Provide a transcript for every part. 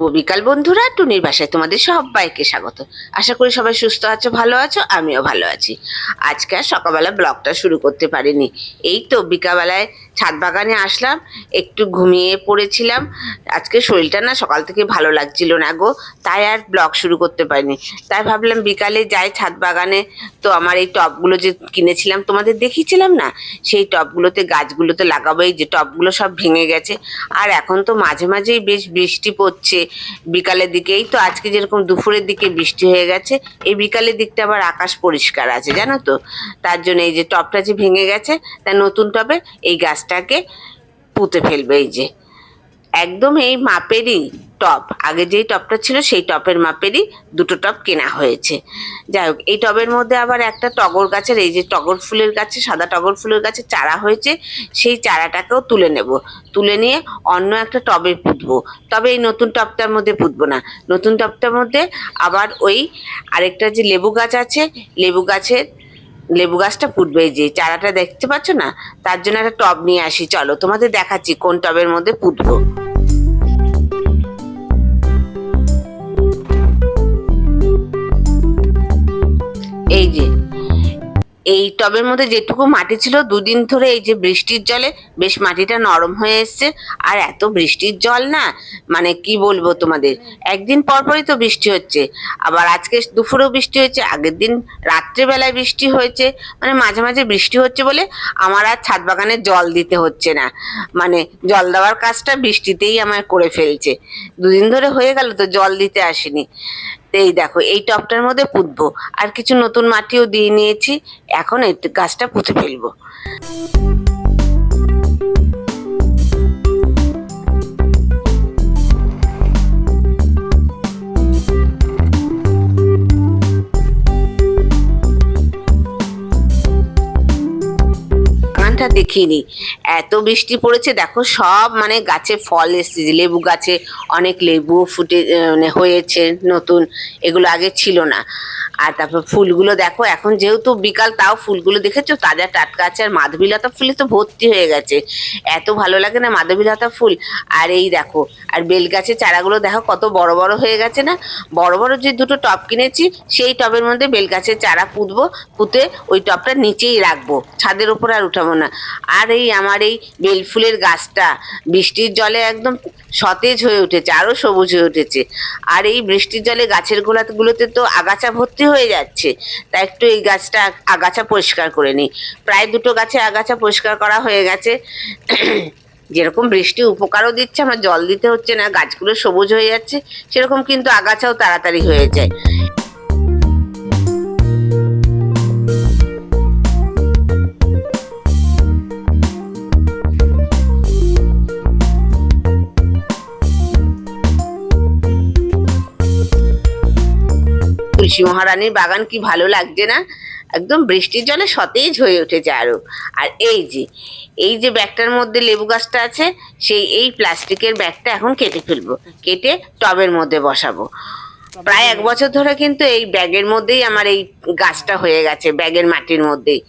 বিকাল বন্ধুরা, টুনির বাসায় তোমাদের সবাইকে স্বাগত। আশা করি সবাই সুস্থ আছো, ভালো আছো, আমিও ভালো আছি। আজকে আর সকালবেলা ব্লগটা শুরু করতে পারিনি। এই তো বিকালবেলায় ছাদ বাগানে আসলাম, একটু ঘুমিয়ে পড়েছিলাম। আজকে শরীরটা না সকাল থেকে ভালো লাগছিল না গো, তাই আর ব্লগ শুরু করতে পারিনি। তাই ভাবলাম বিকালে যাই ছাদ বাগানে। তো আমার এই টবগুলো যে কিনেছিলাম, তোমাদের দেখিয়েছিলাম না? সেই টবগুলোতে গাছগুলোতে লাগাবো এই যে টবগুলো সব ভেঙে গেছে। আর এখন তো মাঝে মাঝেই বেশ বৃষ্টি পড়ছে বিকালের দিকেই। তো আজকে যেরকম দুপুরের দিকে বৃষ্টি হয়ে গেছে, এই বিকালের দিকটা আবার আকাশ পরিষ্কার আছে, জানো তো? তার জন্য এই যে টবটা যে ভেঙে গেছে তা নতুন টবে এই গাছটাকে পুঁতে ফেলবে, এই যে। একদম এই মাপেরই টপ। আগে যেই টপটা ছিল, সেই টপের মাপেরই দুটো টপ কেনা হয়েছে। যাই হোক, এই টবের মধ্যে আবার একটা টগর গাছের, এই যে টগর ফুলের গাছে, সাদা টগর ফুলের গাছে চারা হয়েছে, সেই চারাটাকেও তুলে নেব। তুলে নিয়ে অন্য একটা টবে পুঁতবো। তবে এই নতুন টবটার মধ্যে পুঁতবো না। নতুন টবটার মধ্যে আবার ওই আরেকটা যে লেবু গাছ আছে, লেবু গাছের লেবু গাছটা ফুটবে, যে চারাটা দেখতে পাচ্ছ না, তার জন্য একটা টব নিয়ে আসি। চলো, তোমাদের দেখাচ্ছি কোন টবের মধ্যে পুঁতবো এই যে এই টবের মধ্যে যেটুকু মাটি ছিল, দুদিন ধরে এই যে বৃষ্টির জলে বেশ মাটিটা নরম হয়ে এসছে। আর এত বৃষ্টির জল না মানে কি বলব তোমাদের? একদিন পরপরই তো বৃষ্টি হচ্ছে। আবার আজকে দুপুরেও বৃষ্টি হয়েছে, আগের দিন রাত্রেবেলায় বৃষ্টি হয়েছে। মানে মাঝে মাঝে বৃষ্টি হচ্ছে বলে আমার আর ছাদ বাগানে জল দিতে হচ্ছে না। মানে জল দেওয়ার কাজটা বৃষ্টিতেই আমার করে ফেলছে। দুদিন ধরে হয়ে গেল তো জল দিতে আসেনি। এই দেখো, এই টপটার মধ্যে পুঁতবো। আর কিছু নতুন মাটিও দিয়ে নিয়েছি। এখন এই গাছটা পুঁতে ফেলব। বাগানটা দেখিনি। এত বৃষ্টি পড়েছে, দেখো সব মানে গাছে ফল এসেছে লেবু গাছে অনেক লেবু ফুটে মানে হয়েছে নতুন, এগুলো আগে ছিল না। আর তারপর ফুলগুলো দেখো, এখন যেহেতু বিকাল, তাও ফুলগুলো দেখেছ? তাজা টাটকা আছে আর মাধবীলতা ফুলে তো ভর্তি হয়ে গেছে। এত ভালো লাগে না মাধবীলতা ফুল। আর এই দেখো, আর বেল গাছের চারাগুলো দেখো কত বড় বড় হয়ে গেছে না? বড় বড় যে দুটো টব কিনেছি, সেই টবের মধ্যে বেল গাছের চারা পুঁতবো, পুঁতে ওই টবটা নিচেই রাখব। ছাদের উপর আর উঠাবো না। আর এই আমার এই বেল ফুলের গাছটা, বৃষ্টির জলে একদম সতেজ হয়ে উঠেছে আরও সবুজ হয়ে উঠেছে। আর এই বৃষ্টির জলে গাছের গোলাগুলোতে তো আগাছা ভর্তি হয়ে যাচ্ছে, তা একটু এই গাছটা আগাছা পরিষ্কার করে নিই। প্রায় দুটো গাছে আগাছা পরিষ্কার করা হয়ে গেছে। যেরকম বৃষ্টি উপকারও দিচ্ছে, আমার জল দিতে হচ্ছে না, গাছগুলো সবুজ হয়ে যাচ্ছে, সেরকম কিন্তু আগাছাও তাড়াতাড়ি হয়ে যায়। তুলসী মহারানীর বাগান কি ভালো লাগছে না? একদম বৃষ্টির জলে সতেজ হয়ে উঠেছে আরও। আর এই যে এই যে ব্যাগটার মধ্যে লেবু গাছটা আছে, সেই এই প্লাস্টিকের ব্যাগটা এখন কেটে ফেলব। কেটে টবের মধ্যে বসাবো। প্রায় এক বছর ধরে কিন্তু এই ব্যাগের মধ্যেই আমার এই গাছটা হয়ে গেছে, ব্যাগের মাটির মধ্যেই।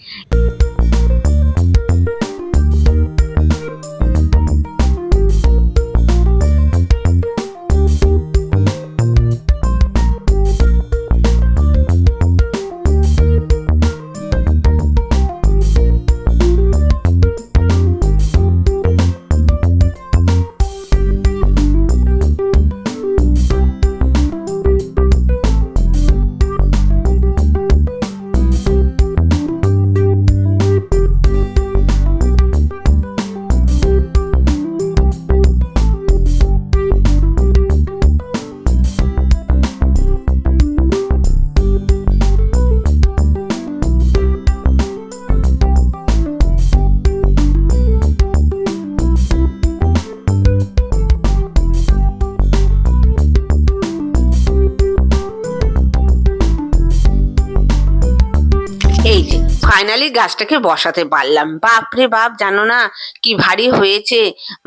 ফাইনালি গাছটাকে বসাতে পারলাম। বাপরে বাপ, জানো না কি ভারী হয়েছে।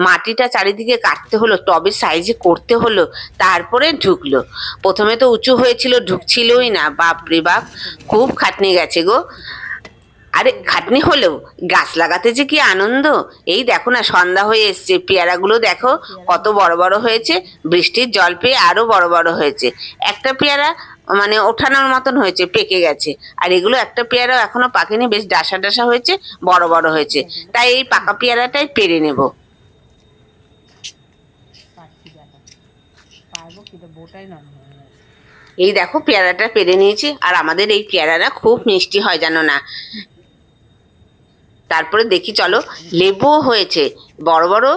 মাটিটা চারিদিকে কাটতে হলো, টবের সাইজে করতে হলো, তারপরে ঢুকলো। প্রথমে তো উঁচু হয়েছিল, ঢুকছিলই না, বাপরে বাপ, খুব খাটনি গেছে গো। আরে, খাটনি হলেও গাছ লাগাতে যে কি আনন্দ? এই দেখো না, সন্ধ্যা হয়ে এসছে। পেয়ারাগুলো দেখো, কত বড় বড় হয়েছে। বৃষ্টির জল পেয়ে আরও বড় বড় হয়েছে। একটা পেয়ারা মানে ওঠানোর মতন হয়েছে পেকে গেছে। আর এগুলো একটা পেয়ারা এখনও পাকেনি বেশ ডাসা ডাসা হয়েছে বড় বড় হয়েছে। তাই এই পাকা পেয়ারাটাই পেরে নেব। এই দেখো পেয়ারাটা পেরে নিয়েছি। আর আমাদের এই পেয়ারাটা খুব মিষ্টি হয় জানো না? তারপরে দেখি চলো। লেবুও হয়েছে বড় বড়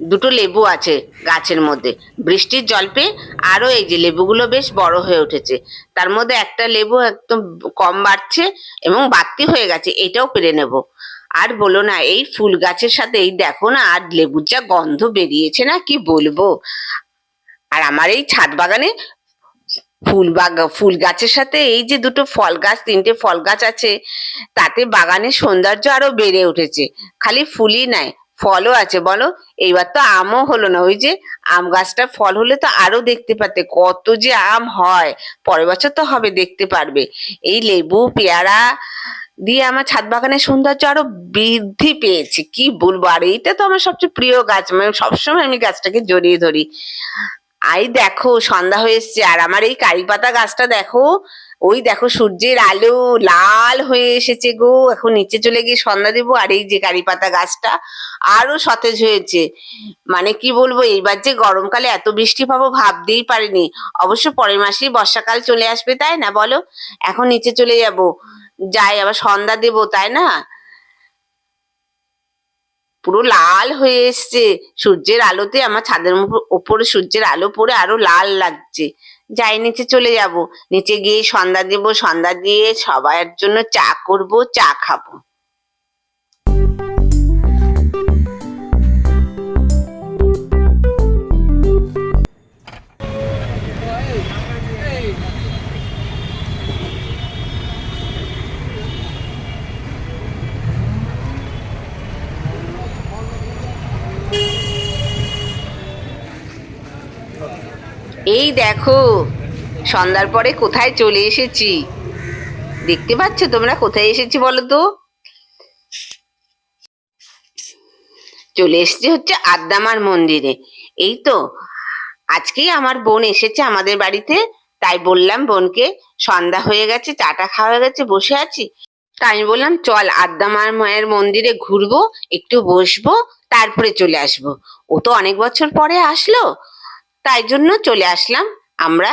দুটো লেবু আছে গাছের মধ্যে। বৃষ্টির জল পেয়ে আরও এই যে লেবুগুলো বেশ বড় হয়ে উঠেছে। তার মধ্যে একটা লেবু একদম কম বাড়ছে এবং বাড়তি হয়ে গেছে, এটাও পেরে নেব। আর বলো না, এই ফুল গাছের সাথে এই দেখো না, আর লেবুর যা গন্ধ বেরিয়েছে না, কি বলব? আর আমার এই ছাদ বাগানে ফুল বাগ, ফুল গাছের সাথে এই যে দুটো ফল গাছ, তিনটে ফল গাছ আছে, তাতে বাগানের সৌন্দর্য আরও বেড়ে উঠেছে। খালি ফুলই নাই ফলও আছে, বলো? এইবার তো আমও হলো না। ওই যে আম গাছটা ফল হলে তো আরও দেখতে পাতে কত যে আম হয়। পরের বছর তো হবে, দেখতে পারবে। এই লেবু, পেয়ারা দিয়ে আমার ছাদ বাগানের সৌন্দর্য আরও বৃদ্ধি পেয়েছে। কি বলব? আর এইটা তো আমার সবচেয়ে প্রিয় গাছ। মানে সবসময় আমি গাছটাকে জড়িয়ে ধরি। আই দেখো, সন্ধ্যা হয়ে এসছে। আর আমার এই কারি পাতা গাছটা দেখো ওই দেখো সূর্যের আলো লাল হয়ে এসেছে গো। এখন নিচে চলে গিয়ে সন্ধ্যা দেবো আর এই যে কারি পাতা গাছটা আরও সতেজ হয়েছে। মানে কি বলব, এইবার যে গরমকালে এত বৃষ্টি পাবো ভাবতেই পারিনি। অবশ্য পরের মাসেই বর্ষাকাল চলে আসবে, তাই না বলো? এখন নিচে চলে যাব। যাই, আবার সন্ধ্যা দেবো, তাই না? পুরো লাল হয়ে এসছে। সূর্যের আলোতে আমার ছাদের উপর- সূর্যের আলো পড়ে আরও লাল লাগছে। যাই নিচে চলে যাব। নিচে গিয়ে সন্ধ্যা দিব, সন্ধ্যা দিয়ে সবার জন্য চা করব, চা খাব। এই দেখো, সন্ধ্যার পরে কোথায় চলে এসেছি? দেখতে পাচ্ছ তোমরা কোথায় এসেছি বলো তো? চলে এসেছি হচ্ছে আদ্দামার মন্দিরে। এই তো, আজকেই আমার বোন এসেছে আমাদের বাড়িতে, তাই বললাম বোনকে, সন্ধ্যা হয়ে গেছে, চাটা খাওয়া গেছে, বসে আছি। তাই আমি বললাম, চল আদ্দামার মায়ের মন্দিরে ঘুরবো, একটু বসবো, তারপরে চলে আসব। ও তো অনেক বছর পরে আসলো তাই জন্য চলে আসলাম। আমরা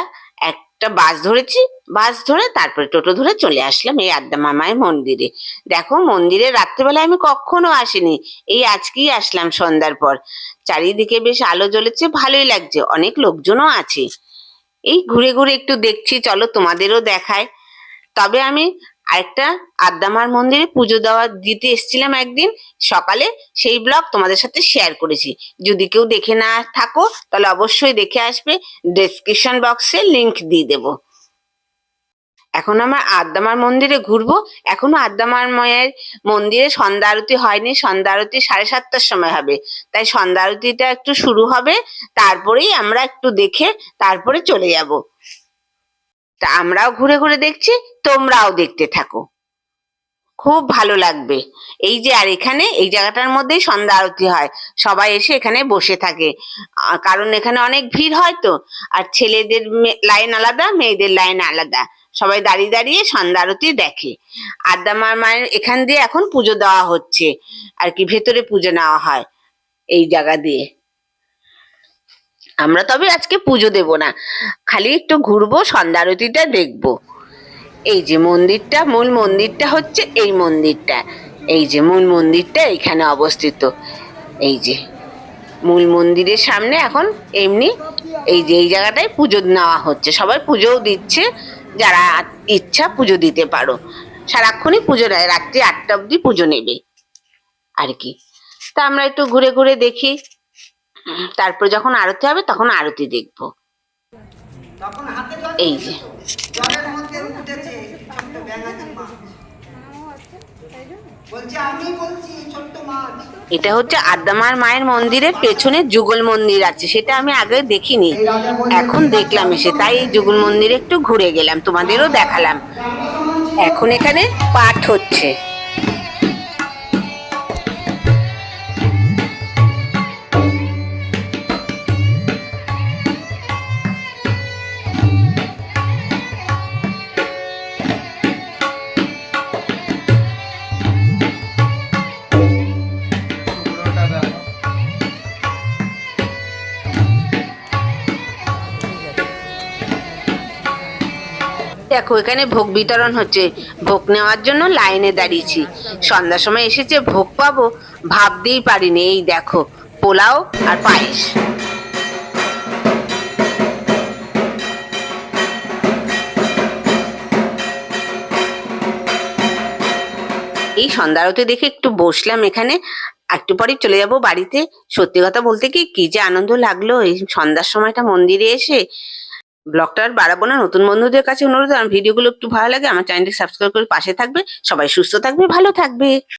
একটা বাস ধরেছি, বাস ধরে তারপরে টোটো ধরে চলে আসলাম এই আদ্যা মামায় মন্দিরে। দেখো মন্দিরে রাত্রেবেলায় আমি কখনো আসিনি, এই আজকেই আসলাম সন্ধ্যার পর। চারিদিকে বেশ আলো জ্বলেছে, ভালোই লাগছে, অনেক লোকজনও আছে। এই ঘুরে ঘুরে একটু দেখছি, চলো তোমাদেরও দেখায়। তবে আমি আরেকটা আদ্দামার মন্দিরে পুজো দেওয়া দিতে এসেছিলাম একদিন। সকালে সেই ব্লগ তোমাদের সাথে শেয়ার করেছি। যদি কেউ দেখে না থাকো, তাহলে অবশ্যই দেখে আসবে। ডেসক্রিপশন বক্সে লিংক দিয়ে দেব। এখন আমার আদ্দামার মন্দিরে ঘুরবো। এখনও আদ্দামার মায়ের মন্দিরে সন্ধ্যা আরতি হয়নি। সন্ধ্যা আরতি সাড়ে সাতটার সময় হবে। তাই সন্ধ্যা আরতিটা একটু শুরু হবে। তারপরেই আমরা একটু দেখে তারপরে চলে যাব। তা আমরাও ঘুরে ঘুরে দেখছি, তোমরাও দেখতে থাকো। খুব ভালো লাগবে। এই যে আর এখানে, এই জায়গাটার মধ্যেই সন্ধ্যা আরতি হয়। সবাই এসে এখানে বসে থাকে। কারণ এখানে অনেক ভিড় হয় তো। আর ছেলেদের লাইন আলাদা, মেয়েদের লাইন আলাদা। সবাই দাঁড়িয়ে দাঁড়িয়ে সন্ধ্যা আরতি দেখে। আদ্দামার মায়ের এখান দিয়ে এখন পুজো দেওয়া হচ্ছে। আর কি, ভেতরে পুজো নেওয়া হয় এই জায়গা দিয়ে। আমরা তবে আজকে পুজো দেব না। খালি একটু ঘুরবো, সন্ধ্যা আরতিটা দেখব। এই যে মন্দিরটা, মূল মন্দিরটা হচ্ছে এই মন্দিরটা। এই যে মূল মন্দিরটা এখানে অবস্থিত। এই যে মূল মন্দিরের সামনে এখন এমনি এই যে এই জায়গাটায় পুজো নেওয়া হচ্ছে। সবাই পুজোও দিচ্ছে, যারা ইচ্ছা পুজো দিতে পারো। সারাক্ষণই পুজো নেয়, রাত্রি আটটা অবধি পুজো নেবে। আর কি। তা আমরা একটু ঘুরে ঘুরে দেখি। তারপর যখন আরতি হবে তখন আরতি দেখব। এই যে। এটা হচ্ছে আদ্দামার মায়ের মন্দিরের পেছনে যুগল মন্দির আছে, সেটা আমি আগে দেখিনি। এখন দেখলাম এসে, তাই যুগল মন্দিরে একটু ঘুরে গেলাম, তোমাদেরও দেখালাম। এখন এখানে পাঠ হচ্ছে। দেখো, এখানে ভোগ বিতরণ হচ্ছে। ভোগ নেওয়ার জন্য লাইনে দাঁড়িয়েছি। সন্ধ্যার সময় এসেছে, ভোগ পাবো, ভাবতেই পারিনি। এই দেখো, পোলাও আর পায়েস। এই সন্ধ্যা আরতি দেখে একটু বসলাম এখানে। একটু পরেই চলে যাব বাড়িতে। সত্যি কথা বলতে কি কি যে আনন্দ লাগল। এই সন্ধ্যার সময়টা মন্দিরে এসে ব্লগটা আর বাড়াবো না। নতুন বন্ধুদের কাছে অনুরোধ আমার ভিডিওগুলো একটু ভালো লাগে, আমার চ্যানেলটি সাবস্ক্রাইব করে পাশে থাকবে। সবাই সুস্থ থাকবে, ভালো থাকবে।